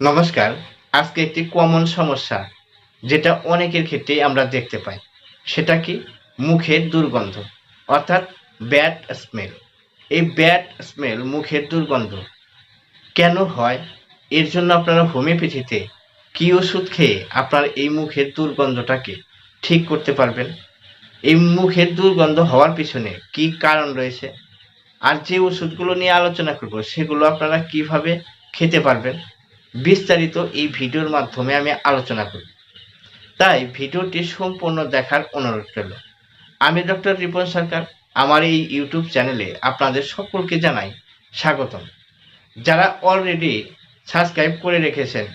নমস্কার, আজকে একটি কমন সমস্যা, যেটা অনেকের ক্ষেত্রেই আমরা দেখতে পাই। সেটা কি? মুখের দুর্গন্ধ, অর্থাৎ ব্যাড স্মেল এই ব্যাড স্মেল মুখের দুর্গন্ধ কেন হয়? এর জন্য আপনারা হোমিওপ্যাথিতে কী ওষুধ খেয়ে আপনার এই মুখের দুর্গন্ধটাকে ঠিক করতে পারবেন? এই মুখের দুর্গন্ধ হওয়ার পিছনে কি কারণ রয়েছে? আর যে ওষুধগুলো নিয়ে আলোচনা করব, সেগুলো আপনারা কীভাবে খেতে পারবেন? বিস্তারিত এই ভিডিওর মাধ্যমে আমি আলোচনা করি তাই ভিডিওটি সম্পূর্ণ দেখার অনুরোধ রইল। আমি ডক্টর রিপন সরকার, আমার এই ইউটিউব চ্যানেলে আপনাদের সকলকে জানাই স্বাগতম। যারা অলরেডি সাবস্ক্রাইব করে রেখেছেন,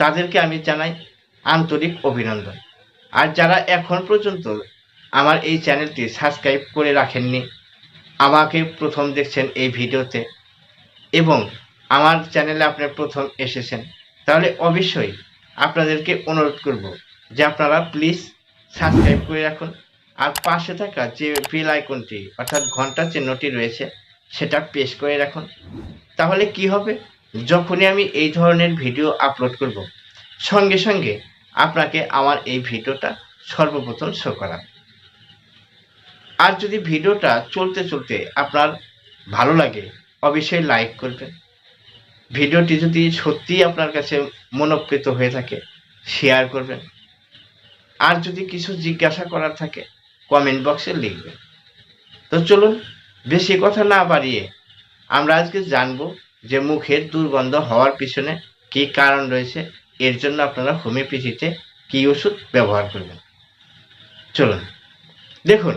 তাদেরকে আমি জানাই আন্তরিক অভিনন্দন। আর যারা এখন পর্যন্ত আমার এই চ্যানেলটি সাবস্ক্রাইব করে রাখেননি, আমাকে প্রথম দেখছেন এই ভিডিওতে এবং আমার চ্যানেলে আপনি প্রথম এসেছেন, তাহলে অবশ্যই আপনাদেরকে অনুরোধ করব যে আপনারা প্লিজ সাবস্ক্রাইব করে রাখুন, আর পাশে থাকা যে বেল আইকনটি অর্থাৎ ঘণ্টা চিহ্নটি রয়েছে, সেটা পেশ করে রাখুন। তাহলে কি হবে? যখনই আমি এই ধরনের ভিডিও আপলোড করব, সঙ্গে সঙ্গে আপনাকে আমার এই ভিডিওটা সর্বপ্রথম শো করা। আর যদি ভিডিওটা চলতে চলতে আপনার ভালো লাগে, অবশ্যই লাইক করবেন। ভিডিওটি যদি সত্যিই আপনার কাছে মনোপ্রেত হয়ে থাকে শেয়ার করবেন। আর যদি কিছু জিজ্ঞাসা করার থাকে কমেন্ট বক্সে লিখবেন। তো চলুন, বেশি কথা না বাড়িয়ে আমরা আজকে জানব যে মুখের দুর্গন্ধ হওয়ার পিছনে কী কারণ রয়েছে। এর জন্য আপনারা হোমিওপ্যাথিতে কী ওষুধ ব্যবহার করবেন? চলুন, দেখুন,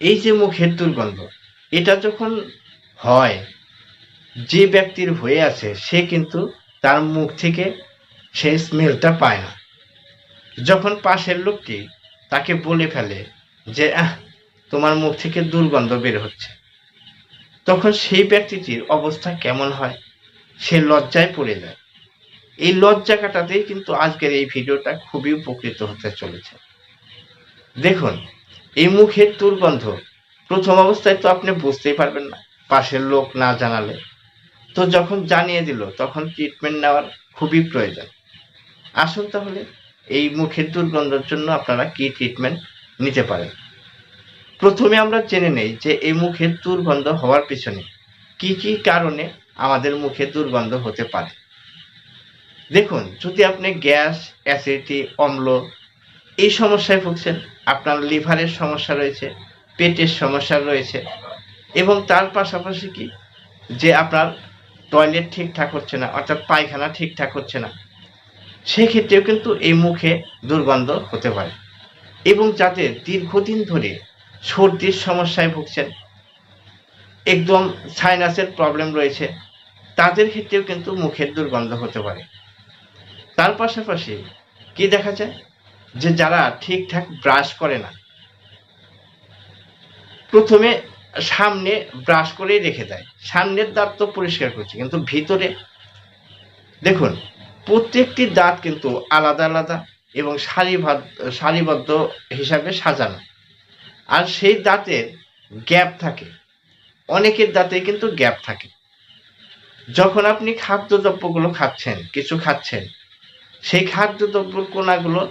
এই যে মুখের দুর্গন্ধ, এটা যখন হয় যে ব্যক্তির হয়ে আছে, সে কিন্তু তার মুখ থেকে সেই স্মেলটা পায় না। যখন পাশের লোকটি তাকে বলে ফেলে যে, আহ, তোমার মুখ থেকে দুর্গন্ধ বের হচ্ছে। তখন সেই ব্যক্তিটির অবস্থা কেমন হয়, সে লজ্জায় পড়ে যায়। এই লজ্জা কাটাতেই কিন্তু আজকের এই ভিডিওটা খুবই উপকৃত হতে চলেছে। দেখুন, এই মুখের দুর্গন্ধ প্রথম অবস্থায় তো আপনি বুঝতেই পারবেন না, পাশের লোক না জানালে। তো যখন জানিয়ে দিল, তখন ট্রিটমেন্ট নেওয়ার খুবই প্রয়োজন। আসুন তাহলে, এই মুখের দুর্গন্ধের জন্য আপনারা কি ট্রিটমেন্ট নিতে পারেন? প্রথমে আমরা জেনে নেই যে এই মুখের দুর্গন্ধ হওয়ার পিছনে কি কি কারণে আমাদের মুখে দুর্গন্ধ হতে পারে। দেখুন, যদি আপনি গ্যাস অ্যাসিডিটি অম্ল এই সমস্যায় ভুগছেন, আপনার লিভারের সমস্যা রয়েছে, পেটের সমস্যা রয়েছে, এবং তার পাশাপাশি কি? যে আপনার টয়লেট ঠিকঠাক হচ্ছে না, অর্থাৎ পায়খানা ঠিকঠাক হচ্ছে না। সেক্ষেত্রেও কিন্তু এই মুখে দুর্গন্ধ হতে পারে। এবং যাদের দীর্ঘদিন ধরে সর্দির সমস্যায় ভুগছেন, একদম সাইনাসের প্রবলেম রয়েছে, তাদের ক্ষেত্রেও কিন্তু মুখের দুর্গন্ধ হতে পারে। তার পাশাপাশি কি দেখা যায়? যে যারা ঠিকঠাক ব্রাশ করে না, প্রথমে সামনে ব্রাশ করেই রেখে দেয়। সামনের দাঁত তো পরিষ্কার করছে, কিন্তু ভিতরে দেখুন, প্রত্যেকটি দাঁত কিন্তু আলাদা আলাদা এবং সারিবদ্ধ সারিবদ্ধ হিসাবে সাজানো। আর সেই দাঁতের গ্যাপ থাকে। অনেকের দাঁতে কিন্তু গ্যাপ থাকে। যখন আপনি খাদ্যদ্রব্যগুলো খাচ্ছেন, কিছু খাচ্ছেন, সেই খাদ্যদ্রব্য কোনাগুলো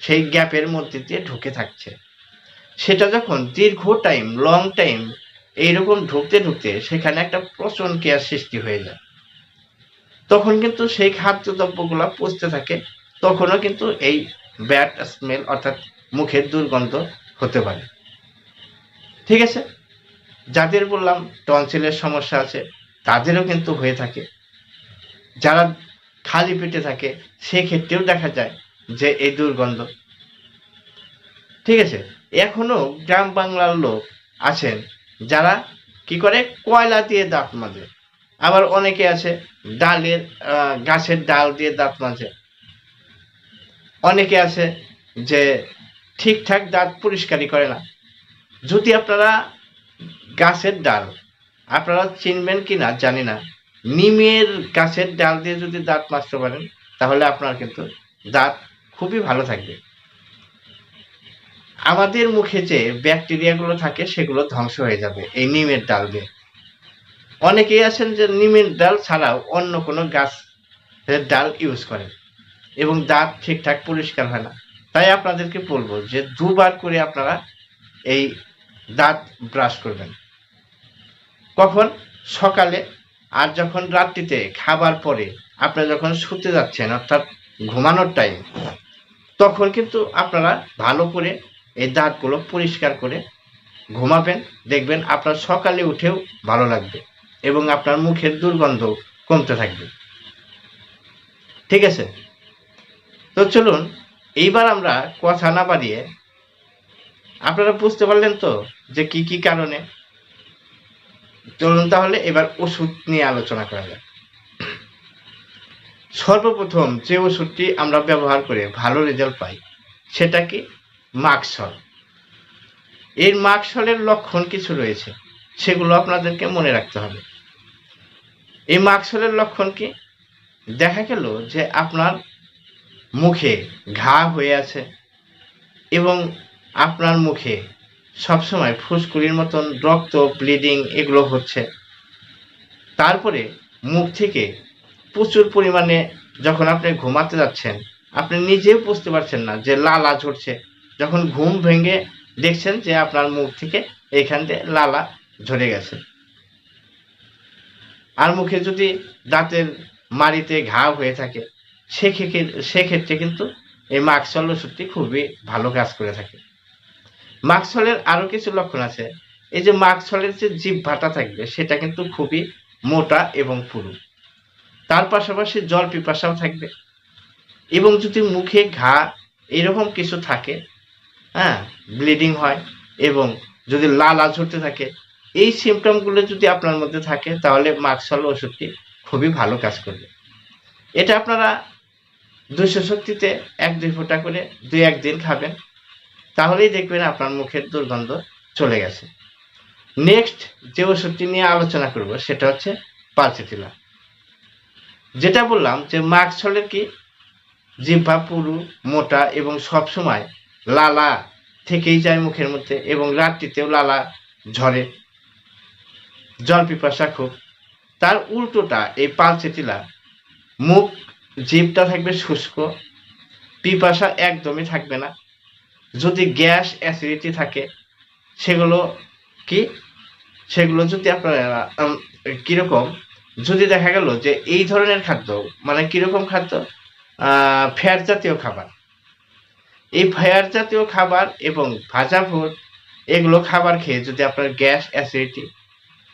সেই গ্যাপের মধ্যে দিয়ে ঢুকে থাকছে। সেটা যখন দীর্ঘ টাইম লং টাইম এইরকম ঢুকতে ঢুকতে সেখানে একটা প্রচন কেয়ার সৃষ্টি হয়ে যায়। তখন কিন্তু সেই খাদ্যদ্রব্যগুলো পচতে থাকে, তখনও কিন্তু এই ব্যাড স্মেল অর্থাৎ মুখের দুর্গন্ধ হতে পারে। ঠিক আছে? যাদের বললাম টনসিলের সমস্যা আছে, তাদেরও কিন্তু হয়ে থাকে। যারা খালি পেটে থাকে, সেক্ষেত্রেও দেখা যায় যে এই দুর্গন্ধ। ঠিক আছে? এখনও গ্রাম বাংলার লোক আছেন যারা কি করে? কয়লা দিয়ে দাঁত মাজে। আবার অনেকে আছে ডালের গাছের ডাল দিয়ে দাঁত মাজে। অনেকে আছে যে ঠিকঠাক দাঁত পরিষ্কারই করে না। যদি আপনারা গাছের ডাল, আপনারা চিনবেন কি না জানি না, নিমের গাছের ডাল দিয়ে যদি দাঁত মাজতে পারেন, তাহলে আপনার কিন্তু দাঁত খুবই ভালো থাকবে। আমাদের মুখে যে ব্যাকটেরিয়াগুলো থাকে, সেগুলো ধ্বংস হয়ে যাবে এই নিমের ডাল দিয়ে। অনেকেই আছেন যে নিমের ডাল ছাড়াও অন্য কোনো গাছ ডাল ইউজ করেন এবং দাঁত ঠিকঠাক পরিষ্কার হয় না। তাই আপনাদেরকে বলব যে দুবার করে আপনারা এই দাঁত ব্রাশ করবেন। কখন? সকালে। আর যখন রাত্রিতে খাবার পরে আপনারা যখন শুতে যাচ্ছেন, অর্থাৎ ঘুমানোর টাইম তখন কিন্তু আপনারা ভালো করে এই দাঁতগুলো পরিষ্কার করে ঘুমাবেন, দেখবেন আপনার সকালে উঠেও ভালো লাগবে এবং আপনার মুখের দুর্গন্ধ কমতে থাকবে। ঠিক আছে? তো চলুন, এইবার আমরা কথা না বাড়িয়ে, আপনারা বুঝতে পারলেন তো যে কি কি কারণে? চলুন তাহলে এবার ওষুধ নিয়ে আলোচনা করা যাক। সর্বপ্রথম যে ওষুধটি আমরা ব্যবহার করে ভালো রেজাল্ট পাই, সেটা কি? মাকসল। এর মাকসলের লক্ষণ কিছু রয়েছে, সেগুলো আপনাদেরকে মনে রাখতে হবে। এই মাকসলের লক্ষণ কি? দেখা গেল যে আপনার মুখে ঘা হয়ে আছে এবং আপনার মুখে সবসময় ফুসকুড়ির মতন রক্ত, ব্লিডিং এগুলো হচ্ছে। তারপরে মুখ থেকে প্রচুর পরিমাণে যখন আপনি ঘুমাতে যাচ্ছেন, আপনি নিজেও বুঝতে পারছেন না যে লালা ঝরছে। যখন ঘুম ভেঙে দেখছেন যে আপনার মুখ থেকে এখান থেকে লালা ঝরে গেছে। আর মুখে যদি দাঁতের মাড়িতে ঘা হয়ে থাকে, সেক্ষেত্রে সেক্ষেত্রে কিন্তু এই মাক্সল ওষুধটি খুবই ভালো কাজ করে থাকে। মাক্সলের আরও কিছু লক্ষণ আছে। এই যে মাক্সলের যে জিহ্বাটা থাকবে, সেটা কিন্তু খুবই মোটা এবং পুরু। তার পাশাপাশি জল পিপাসাও থাকবে। এবং যদি মুখে ঘা এরকম কিছু থাকে হ্যাঁ ব্লিডিং হয় এবং যদি লালা ঝরতে থাকে, এই সিমটমগুলো যদি আপনার মধ্যে থাকে, তাহলে মাক্সল ওষুধটি খুবই ভালো কাজ করবে। এটা আপনারা দুশো শক্তিতে এক দুই ফোঁটা করে দুই একদিন খাবেন, তাহলেই দেখবেন আপনার মুখের দুর্গন্ধ চলে গেছে। নেক্সট যে ওষুধটি নিয়ে আলোচনা করব, সেটা হচ্ছে পালসেটিলা। যেটা বললাম যে মাক্সলের কি? জিহ্বা, পুরু, মোটা এবং সবসময় লালা থেকেই যায় মুখের মধ্যে এবং রাত্রিতেও লালা ঝরে। জল পিপাসা খুব। তার উল্টোটা, এই পালচেটিলা মুখ জিভটা থাকবে শুষ্ক, পিপাসা একদমই থাকবে না। যদি গ্যাস, অ্যাসিডিটি থাকে, সেগুলো কি? সেগুলো যদি আপনারা কীরকম? যদি দেখা গেল যে এই ধরনের খাদ্য মানে কীরকম খাদ্য? ফ্যাট জাতীয় খাবার। এই ফায়ার জাতীয় খাবার এবং ভাজা ভোট এগুলো খাবার খেয়ে যদি আপনার গ্যাস, অ্যাসিডিটি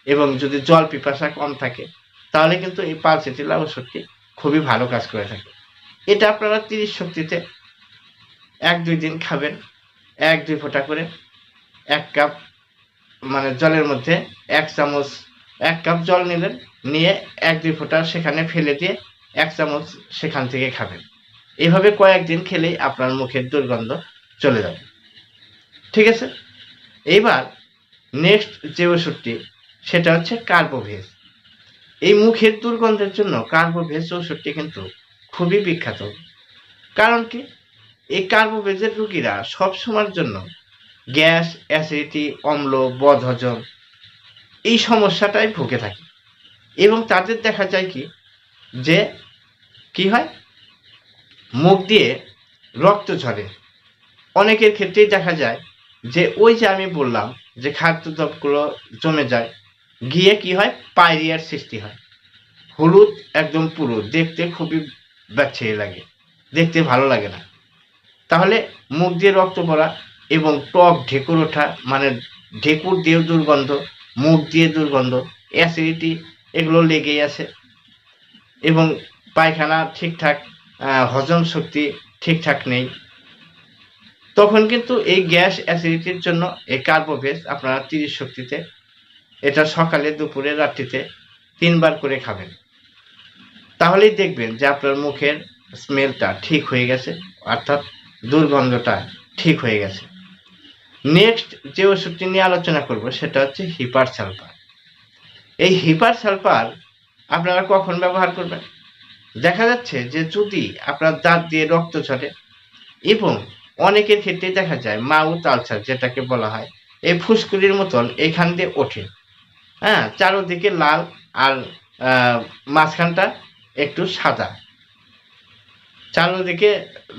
এবং যদি জল পিপাসা কম থাকে, তাহলে কিন্তু এই পালসেটিলা ওষুধটি খুবই ভালো কাজ করে থাকে। এটা আপনারা তিরিশ শক্তিতে এক, দুই দিন খাবেন, এক, দুই ফোঁটা করে এক কাপ মানে জলের মধ্যে এক চামচ, এক কাপ জল নিলেন, নিয়ে এক, দুই ফোঁটা সেখানে ফেলে দিয়ে এক চামচ সেখান থেকে খাবেন। এইভাবে কয়েকদিন খেলেই আপনার মুখের দুর্গন্ধ চলে যাবে। ঠিক আছে? এইবার নেক্সট যে ওষুধটি, সেটা হচ্ছে কার্বোভেজ। এই মুখের দুর্গন্ধের জন্য কার্বোভেজ ওষুধটি কিন্তু খুবই বিখ্যাত। কারণ কি? এই কার্বোভেজের রুগীরা সবসময়ের জন্য গ্যাস, অ্যাসিডিটি, অম্ল, বদহজম এই সমস্যাটাই ভুগে থাকে। এবং তাদের দেখা যায় কি? যে কি হয়? মুখ দিয়ে রক্ত ঝরে। অনেকের ক্ষেত্রেই দেখা যায় যে ওই যে আমি বললাম যে খাদ্য খাদ্যদ্রব্যগুলো জমে যায়, গিয়ে কি হয়? পায়রিয়ার সৃষ্টি হয়। হলুদ একদম পুরো, দেখতে খুবই ব্যাচ্ছিয়ে লাগে, দেখতে ভালো লাগে না। তাহলে মুখ দিয়ে রক্ত পড়া এবং টক ঢেকুর ওঠা মানে ঢেকুর দিয়ে দুর্গন্ধ, মুখ দিয়ে দুর্গন্ধ অ্যাসিডিটি এগুলো লেগেই আছে। এবং পায়খানা ঠিকঠাক হজম শক্তি ঠিকঠাক নেই। তখন কিন্তু এই গ্যাস অ্যাসিডিটির জন্য এই কার্বোভেজ আপনারা তিরিশ শক্তিতে, এটা সকালে, দুপুরে, রাত্রিতে তিনবার করে খাবেন। তাহলেই দেখবেন যে আপনার মুখের স্মেলটা ঠিক হয়ে গেছে, অর্থাৎ দুর্গন্ধটা ঠিক হয়ে গেছে। নেক্সট যে ওষুধটি নিয়ে আলোচনা করব, সেটা হচ্ছে হিপার সালফার। এই হিপার সালফার আপনারা কখন ব্যবহার করবেন? দেখা যাচ্ছে যে যদি আপনার দাঁত দিয়ে রক্ত ঝরে, এবং অনেকের ক্ষেত্রে দেখা যায় মাউথ আলসার যেটাকে বলা হয়, এই ফুসকুড়ির মতন এখান দিয়ে ওঠে। হ্যাঁ চারোদিকে লাল আর মাঝখানটা একটু সাদা। চারোদিকে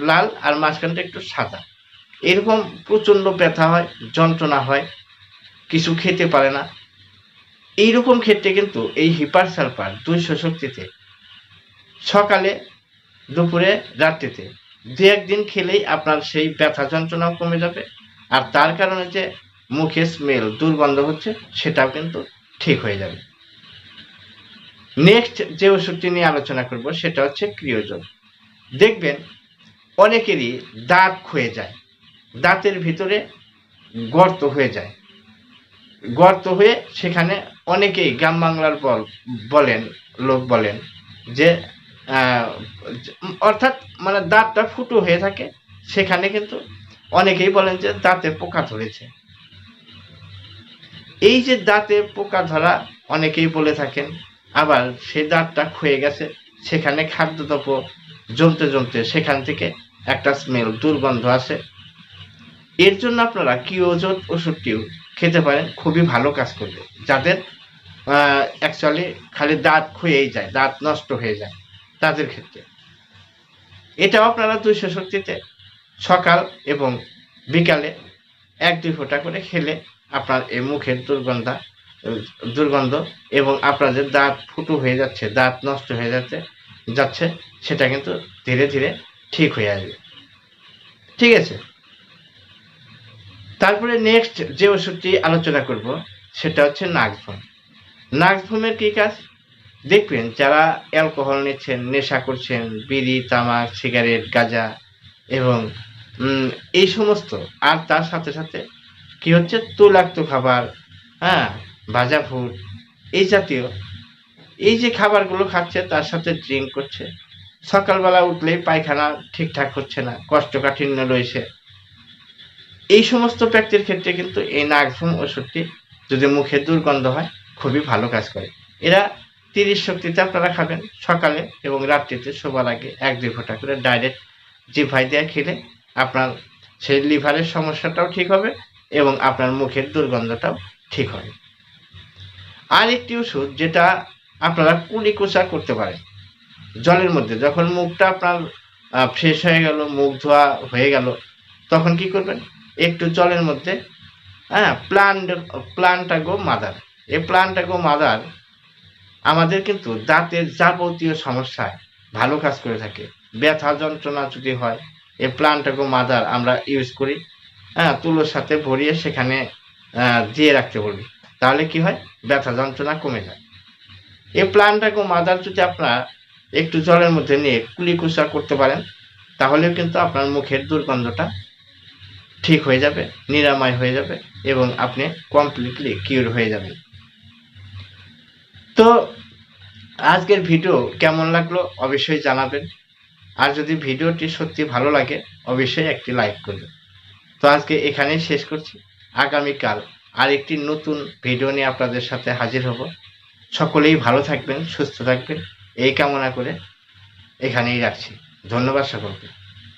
লাল আর মাঝখানটা একটু সাদা। এরকম প্রচণ্ড ব্যথা হয়, যন্ত্রণা হয়, কিছু খেতে পারে না। এইরকম ক্ষেত্রে কিন্তু এই হিপার সালফার দুইশো শক্তিতে সকালে দুপুরে রাত্রিতে। দু একদিন খেলেই আপনার সেই ব্যথা যন্ত্রণাও কমে যাবে। আর তার কারণে যে মুখে স্মেল দুর্গন্ধ হচ্ছে, সেটাও কিন্তু ঠিক হয়ে যাবে। নেক্সট যে ওষুধটি নিয়ে আলোচনা করব, সেটা হচ্ছে ক্রিয়োজন দেখবেন অনেকেরই দাঁত ক্ষয়ে যায়। দাঁতের ভিতরে গর্ত হয়ে যায়। গর্ত হয়ে সেখানে অনেকেই গ্রাম বাংলার বল বলেন, লোক বলেন যে অর্থাৎ মানে দাঁতটা ফুটো হয়ে থাকে, সেখানে কিন্তু অনেকেই বলেন যে দাঁতে পোকা ধরেছে। এই যে দাঁতে পোকা ধরা অনেকেই বলে থাকেন, আবার সে দাঁতটা ক্ষয়ে গেছে, সেখানে খাদ্যদ্রব্য জমতে জমতে সেখান থেকে একটা স্মেল দুর্গন্ধ আসে। এর জন্য আপনারা কি ওজন ওষুধটিও খেতে পারেন, খুবই ভালো কাজ করবে। যাদের অ্যাকচুয়ালি খালি দাঁত ক্ষয়েই যায়, দাঁত নষ্ট হয়ে যায়। তাদের ক্ষেত্রে। এটাও আপনারা দুইশো শক্তিতে সকাল এবং বিকালে এক, দুই ফোঁটা করে খেলে আপনার এই মুখের দুর্গন্ধা, দুর্গন্ধ এবং আপনাদের দাঁত ফুটো হয়ে যাচ্ছে, দাঁত নষ্ট হয়ে যাচ্ছে যাচ্ছে, সেটা কিন্তু ধীরে ধীরে ঠিক হয়ে আসবে। ঠিক আছে? তারপরে নেক্সট যে ওষুধটি আলোচনা করব, সেটা হচ্ছে নাগভূম নাগভূমের কী কাজ? দেখবেন যারা অ্যালকোহল নিচ্ছেন, নেশা করছেন, বিড়ি, তামাক, সিগারেট, গাঁজা এবং এই সমস্ত, আর তার সাথে সাথে কি হচ্ছে? তৈলাক্ত খাবার হ্যাঁ? ভাজা ফুড, এই জাতীয়, এই যে খাবারগুলো খাচ্ছে, তার সাথে ড্রিঙ্ক করছে। সকালবেলা উঠলেই পায়খানা ঠিকঠাক হচ্ছে না, কষ্টকাঠিন্য রয়েছে। এই সমস্ত ব্যক্তির ক্ষেত্রে কিন্তু এই নাগভূম ওষুধটি যদি মুখে দুর্গন্ধ হয়, খুবই ভালো কাজ করে। এরা তিরিশ শক্তিতে আপনারা খাবেন সকালে এবং রাত্রিতে শোবার আগে এক দুই ফোঁটা করে ডাইরেক্ট জিভাই দিয়ে খেলে আপনার সেই লিভারের সমস্যাটাও ঠিক হবে এবং আপনার মুখের দুর্গন্ধটাও ঠিক হবে। আর একটি ওষুধ যেটা আপনারা কুলি কোষা করতে পারেন। জলের মধ্যে যখন মুখটা আপনার ফ্রেশ হয়ে গেল, মুখ ধোয়া হয়ে গেল, তখন কি করবেন? একটু জলের মধ্যে হ্যাঁ প্লান্ট প্লান্টাগো মাদার এই প্লান্টাগো মাদার আমাদের কিন্তু দাঁতের যাবতীয় সমস্যায় ভালো কাজ করে থাকে। ব্যথা যন্ত্রণা যদি হয়, এই প্লান্টাগো মাদার আমরা ইউজ করি হ্যাঁ তুলোর সাথে ভরিয়ে সেখানে দিয়ে রাখতে বলি। তাহলে কি হয়? ব্যথা যন্ত্রণা কমে যায়। এই প্লান্টাগো মাদার যদি আপনার একটু জলের মধ্যে নিয়ে কুলি কুলিকুচা করতে পারেন, তাহলেও কিন্তু আপনার মুখের দুর্গন্ধটা ঠিক হয়ে যাবে, নিরাময় হয়ে যাবে এবং আপনি কমপ্লিটলি কিউর হয়ে যাবেন। তো আজকের ভিডিও কেমন লাগল অবশ্যই জানাবেন। আর যদি ভিডিওটি সত্যি ভালো লাগে, অবশ্যই একটি লাইক করবেন। তো আজকে এখানেই শেষ করছি। আগামীকাল আর একটি নতুন ভিডিও নিয়ে আপনাদের সাথে হাজির হব। সকলেই ভালো থাকবেন, সুস্থ থাকবেন। এই কামনা করে এখানেই রাখছি। ধন্যবাদ সকলকে।